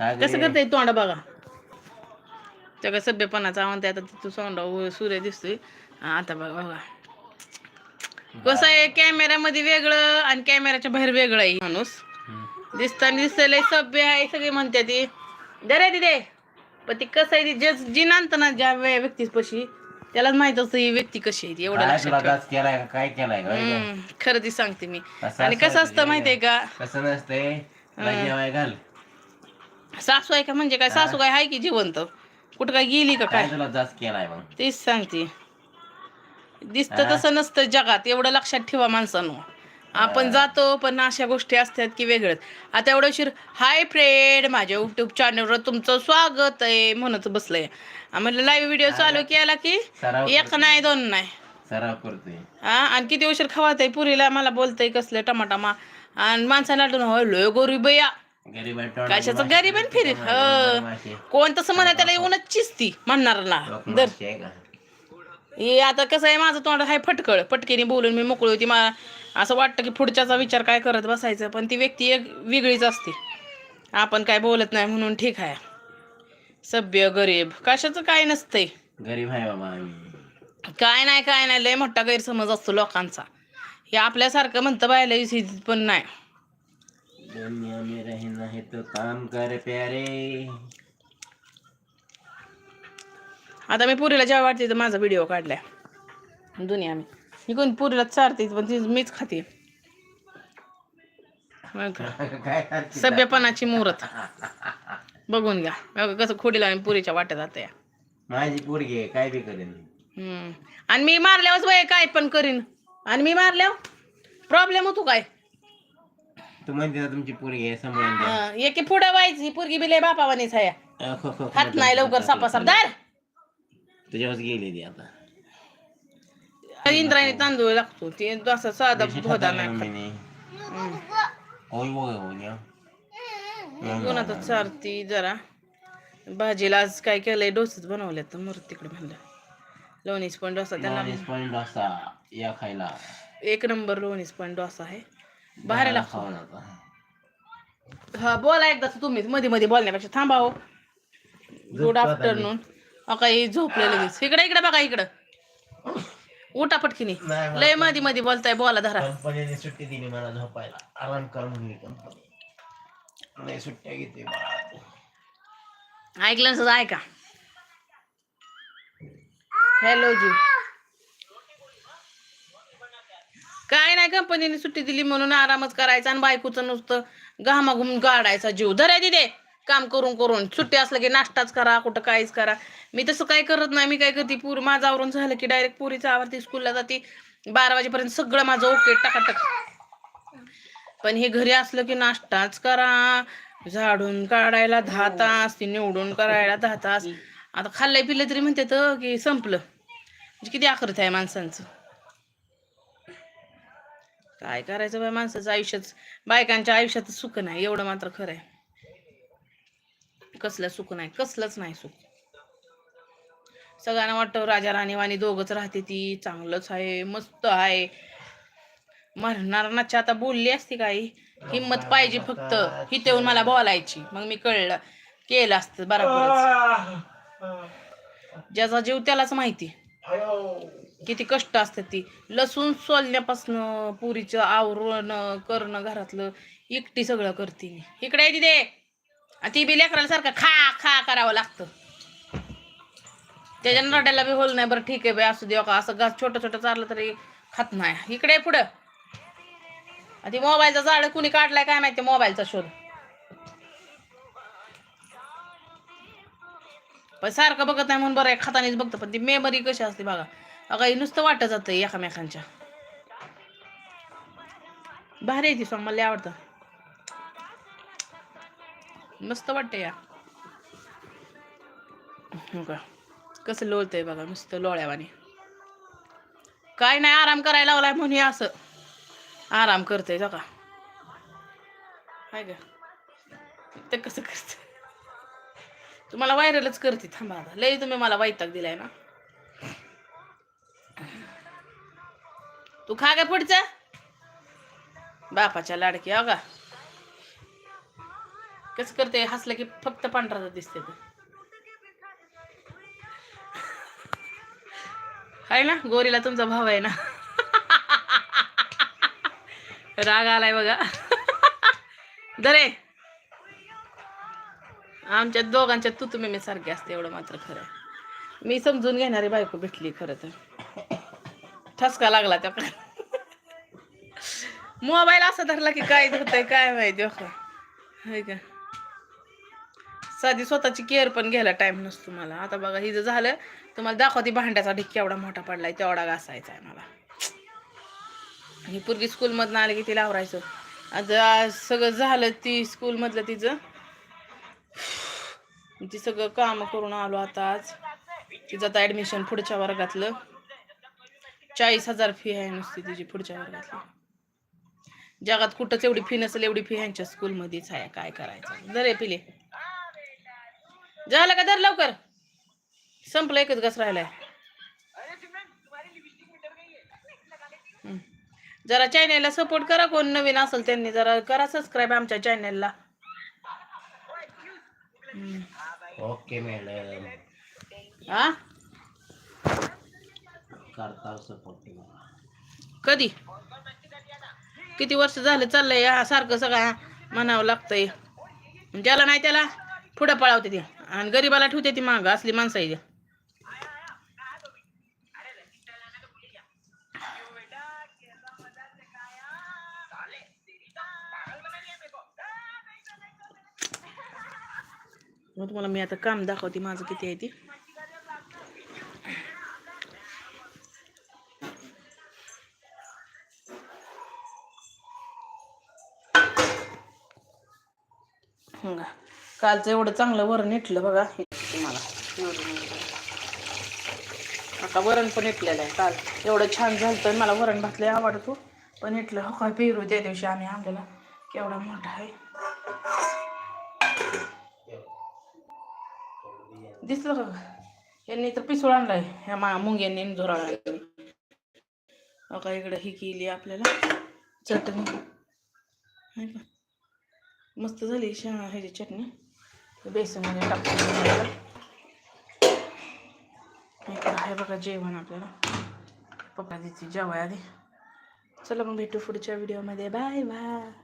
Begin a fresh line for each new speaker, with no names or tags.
कसं? करते तोंड बघा. त्या सभ्यपणाचा म्हणते आता तू सोंडा सूर्य दिसतोय. आता बघा बघा. कसं आहे कॅमेऱ्यामध्ये वेगळं आणि कॅमेऱ्याच्या बाहेर वेगळं आहे. माणूस. दिसताना दिसतं लय सभ्य आहे सगळे म्हणते ती. दरे तिथे. पण ती कसं आहे ती जस जी नांदतं ना ज्या वे- व्यक्तीपाशी त्यालाच माहीत असतं ही व्यक्ती कशी आहे ती एवढं
काय केलाय
खरं ती सांगते मी. आणि कसं असतं माहितीये का?
कसं नसतंय? घाल.
सासू आहे का म्हणजे काय? सासू काय आहे की जिवंत? कुठं काय गेली का काय?
काय तुला दास केलाय मग?
तेच सांगते. दिसतं तसं नसतं जगात. एवढं लक्षात ठेवा माणसानं. आपण जातो पण अशा गोष्टी असतात की वेगळंच. आता एवढं शिर हाय फ्रेंड माझ्या युट्यूब चॅनलवर तुमचं स्वागत आहे म्हणत बसलंय. आम्हाला लाईव्ह व्हिडिओ चालू केला की
सराव
एक नाही दोन नाही.
सराव करतोय.
हा आणि किती उशीर खवातय पुरीला? मला बोलतय कसलं टमाटामा. आणि माणसाला आठवण होय लोय गोरी बया.
आहे,
कशाचं. गरीब आहे फिर
तोंडाची माशी.
कोण तसं म्हणा त्याला येऊनच चिसती म्हणणार ना. दर.
आहे?
हे आता कसं आहे माझं तोंड हाय फटकळ. पटकेने बोलून मी मोकळी होती. मला असं वाटतं की पुढच्याचा विचार काय करत बसायचं पण ती व्यक्ती एक वेगळीच असते. आपण काय बोलत नाही म्हणून ठीक आहे. सभ्य गरीब कशाचं काय नसतंय.
गरीब आहे बाबा.
काय नाही काय नाही. लय मोठा गैरसमज असतो लोकांचा. हे आपल्यासारखं म्हणतं बायला पण नाही.
दुनिया में रहना है तो काम कर प्यारे।
आता मी पुरीला जेव्हा वाटते तर माझा व्हिडिओ काढलाय. दुनिया मी. कोण पुरीला चारते पण ती मीच खाते? सभ्यपणाची मुहूर्त. बघून घ्या. कसं खोडीला आणि पुरीच्या वाट्या जाते
माझी पोरगी आहे काय बी करेन
हम्म. आणि मी मारल्यावर वय काय पण करीन. आणि मी मारल्यावर? प्रॉब्लेम होतो काय?
तू म्हणते ना तुमची पोरगी आहे सांभाळून द्या.
हं, एकी पुढं व्हायची ही पुरगी बिले बापावानीच आहे
अ, खो, खो, खो,
हात नाही लवकर सापा साप दार
तुझ्यावर गेली ती आता.
इंद्रायणी तांदूळ लागतो ते असं साधा होता नाही.
होय होय होय या.
कोणाचं चारती जरा. भाजीला आज काय केलंय? डोसच बनवले तर मर तिकडे म्हणलं. लोणीच पण डोसा त्याला
नॉनव्हेज पण डोसा या खायला.
एक नंबर लोणीच पण डोसा आहे. बाहेर लागतो
खावा.
हा. बोला एकदा तुम्ही मध्ये मध्ये बोलण्यापेक्षा थांबा हो. गुड आफ्टरनून काही झोपले लगेच इकडे इकडे बघा इकडं. उठा पटकिनी. लयमध्ये मध्ये बोलताय बोला धरा
कंपनीने सुट्टी दिली मला झोपायला. आराम कंपनी. सुट्ट्या घेते.
ऐकलं ऐका. हॅलो जी. काय नाही कंपनीने सुट्टी दिली म्हणून आरामच करायचा आणि बायकोचं नुसतं घामाघूम गाडायचा जीव. धरा तिथे काम करून करून. सुट्टी असलं की नाश्ताच करा कुठं काहीच करा. मी तसं काय करत नाही मी काय करते पूर माझं आवरून झालं की डायरेक्ट पुरीचं आवरते स्कूलला जाते. बारा वाजेपर्यंत सगळं माझं ओके टाकाटक. पण हे घरी असलं की नाश्ताच करा. झाडून काढायला दहा तास ती निवडून करायला दहा तास. आता खाल्लंय पिलं तरी म्हणते तर की संपलं. म्हणजे किती आकृत आहे माणसांचं. काय करायचं बाय माणसाचं आयुष्यात बायकांच्या आयुष्यात सुख नाही एवढं मात्र खरं आहे. कसलं सुख नाही कसलंच नाही सुख. सगळ्यांना वाटतं राजा राणी वाणी दोघच राहते ती चांगलंच आहे मस्त आहे. मरणारनाची आता बोलली असती काही हिंमत पाहिजे फक्त ही येऊन मला बोलायची मग मी कळलं केलं असतं बरोबर ज्याचा जीव त्यालाच माहिती. किती कष्ट असतात ती. लसूण सोलण्यापासनं पुरीचं आवरण करणं घरातलं एकटी सगळं करते मी. इकडे आहे तिथे. ती बी लेकराला सारखं खा खा करावं लागतं. त्याच्या नरड्याला बी होल नाही बरं ठीक आहे बाई असू दे का असं घास छोटं छोटं चाललं तरी खात नाही. इकडे पुढं. आधी ती मोबाईलचा झाड कुणी काढलाय काय माहिती मोबाईलचा शोध. पण सारखं बघत नाही म्हणून बरं आहे खातानीच बघतं. पण ती मेमरी कशी असते बघा. अगं हे नुसतं वाटत जातं एकामेकांच्या. भारी आहे ती सॉंग मला आवडतं. मस्त वाटतं या हो का? कसं लोळतंय बघा नुसतं लोळ्यावाने. काय नाही आराम करायला लागलाय म्हणून असं. आराम करतोय का काय ग. ते कसं करत तुम्हाला व्हायरलच करते थांबा आता. लय तुम्ही मला वैताग दिलाय ना. तू खा काय पुढचा. बापाच्या लाडकी हो अग कस कसं करते हसलं की फक्त पांढरा दिसते आहे ना गोरीला तुमचा भाव आहे ना. राग आलाय बघा. दरे. आमच्या दोघांच्या तू तुम्ही मी सारखे असते एवढं मात्र खरं मी समजून घेणारी बायको भेटली खरं तर. ठसका लागला त्या मोबाईल असा धरला की काय होतंय काय माहिती हो का हाय का? साधी स्वतःची केअर पण घ्यायला टाइम नसतो मला. आता बघा हिचं झालं तुम्हाला दाखवते भांड्याचा ढिक्की एवढा मोठा पडलाय तेवढा घासायचा आहे मला. ही पूर्वी स्कूलमधनं आले की तिला आवरायचं आता सगळं झालं ती स्कूलमधलं तिचं. ती सगळं काम करून आलो आता आज. तिचं आता ॲडमिशन पुढच्या वर्गातलं. चाळीस हजार फी आहे नुसती तिची पुढच्या वर्गातली. जगात कुठंच एवढी फी नसेल एवढी फी ह्यांच्या स्कूलमध्येच आहे. काय करायचं? दर पिले. झालं का? दर लवकर. संपलं एकच घस राहिलाय. जरा चॅनेलला सपोर्ट करा कोण नवीन असेल त्यांनी जरा करा सबस्क्राईब आमच्या चॅनेलला
ओके मॅडम
हा?
करताल सपोर्ट
कधी? किती वर्ष झालं चाललंय सारखं सगळं म्हणावं लागतंय. ज्याला नाही त्याला पुढं पळावते ते. आणि गरीबाला ठेवते ती मागं असली माणसं आहे मग तुम्हाला मी आता काम दाखवते माझं किती आहे ती? कालचं एवढं चांगलं वरण इटलं बघा. हे तुम्हाला एवढं आता वरण पण इटलेलं आहे काल. एवढं छान झालं तर मला वरण भात लय आवडतो. पण इटलं हो काय पेरू त्या दिवशी आम्ही आणलेला. केवढा मोठा आहे. दिसलं का? यांनी तर पिसूळ आणलाय. ह्या मा मुंग्यांनी आणि झोराळा बघा हो इकडं ही केली आपल्याला चटणी. का? मस्त झाली शा ह्याची चटणी. बेसनमध्ये टाकून आहे बघा जेवण आपल्याला. पप्पा दिची जेवाय आधी चला मग भेटू पुढच्या व्हिडिओमध्ये बाय बाय